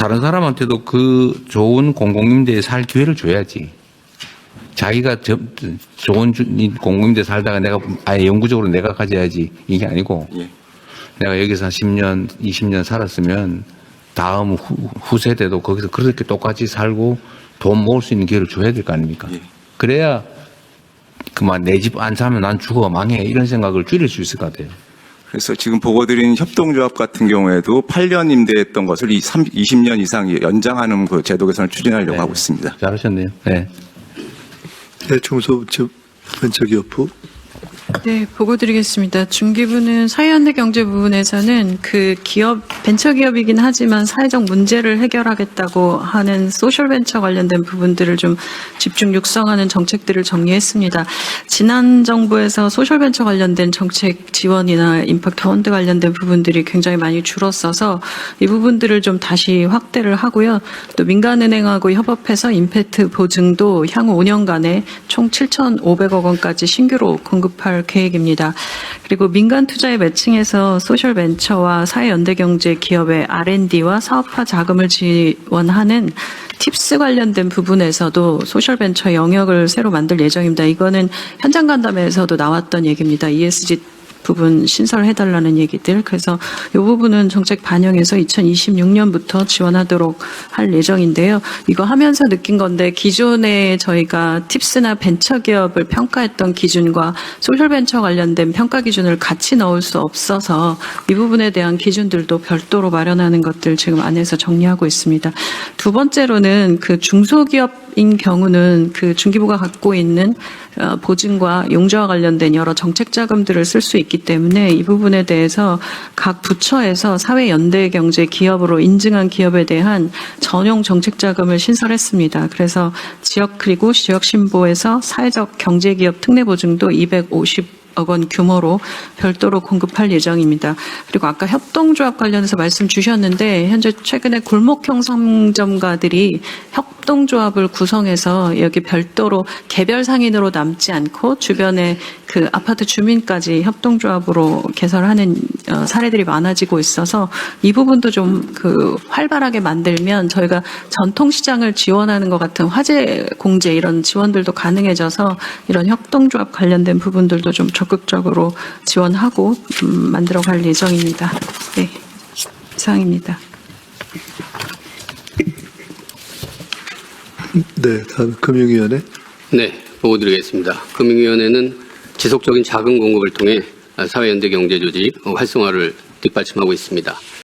다른 사람한테도 그 좋은 공공임대에 살 기회를 줘야지. 자기가 저, 좋은 공공임대 살다가 내가 아예 영구적으로 내가 가져야지 이게 아니고 예. 내가 여기서 한 10년, 20년 살았으면 다음 후, 후세대도 거기서 그렇게 똑같이 살고 돈 모을 수 있는 기회를 줘야 될 거 아닙니까? 예. 그래야 그만 내 집 안 사면 난 죽어 망해 이런 생각을 줄일 수 있을 것 같아요. 그래서 지금 보고 드린 협동조합 같은 경우에도 8년 임대했던 것을 이3 20년 이상 연장하는 그 제도 개선을 추진하려고 네. 하고 있습니다. 잘하셨네요. 네. 네, 중소벤처기업부. 네, 보고 드리겠습니다. 중기부는 사회연대 경제 부분에서는 그 기업, 벤처기업이긴 하지만 사회적 문제를 해결하겠다고 하는 소셜벤처 관련된 부분들을 좀 집중 육성하는 정책들을 정리했습니다. 지난 정부에서 소셜벤처 관련된 정책 지원이나 임팩트 펀드 관련된 부분들이 굉장히 많이 줄었어서 이 부분들을 좀 다시 확대를 하고요. 또 민간은행하고 협업해서 임팩트 보증도 향후 5년간에 총 7,500억 원까지 신규로 공급할 계획입니다. 그리고 민간 투자의 매칭해서 소셜 벤처와 사회연대 경제 기업의 R&D와 사업화 자금을 지원하는 팁스 관련된 부분에서도 소셜 벤처 영역을 새로 만들 예정입니다. 이거는 현장 간담회에서도 나왔던 얘기입니다. ESG 부분 신설해달라는 얘기들. 그래서 이 부분은 정책 반영해서 2026년부터 지원하도록 할 예정인데요. 이거 하면서 느낀 건데 기존에 저희가 팁스나 벤처기업을 평가했던 기준과 소셜벤처 관련된 평가 기준을 같이 넣을 수 없어서 이 부분에 대한 기준들도 별도로 마련하는 것들 지금 안에서 정리하고 있습니다. 두 번째로는 그 중소기업인 경우는 그 중기부가 갖고 있는 어, 보증과 용자와 관련된 여러 정책 자금들을 쓸 수 있기 때문에 이 부분에 대해서 각 부처에서 사회 연대 경제 기업으로 인증한 기업에 대한 전용 정책 자금을 신설했습니다. 그래서 지역 그리고 지역 신보에서 사회적 경제 기업 특례 보증도 250억 원 규모로 별도로 공급할 예정입니다. 그리고 아까 협동조합 관련해서 말씀 주셨는데 현재 최근에 골목형 상점가들이 협동조합을 구성해서 여기 별도로 개별 상인으로 남지 않고 주변에 그 아파트 주민까지 협동조합으로 개설하는 어, 사례들이 많아지고 있어서 이 부분도 좀 그 활발하게 만들면 저희가 전통시장을 지원하는 것 같은 화재 공제 이런 지원들도 가능해져서 이런 협동조합 관련된 부분들도 좀 적극적으로 지원하고 음, 만들어갈 예정입니다. 네, 이상입니다. 네, 다음 금융위원회. 네, 보고 드리겠습니다. 금융위원회는 지속적인 자금 공급을 통해 사회연대 경제조직 활성화를 뒷받침하고 있습니다.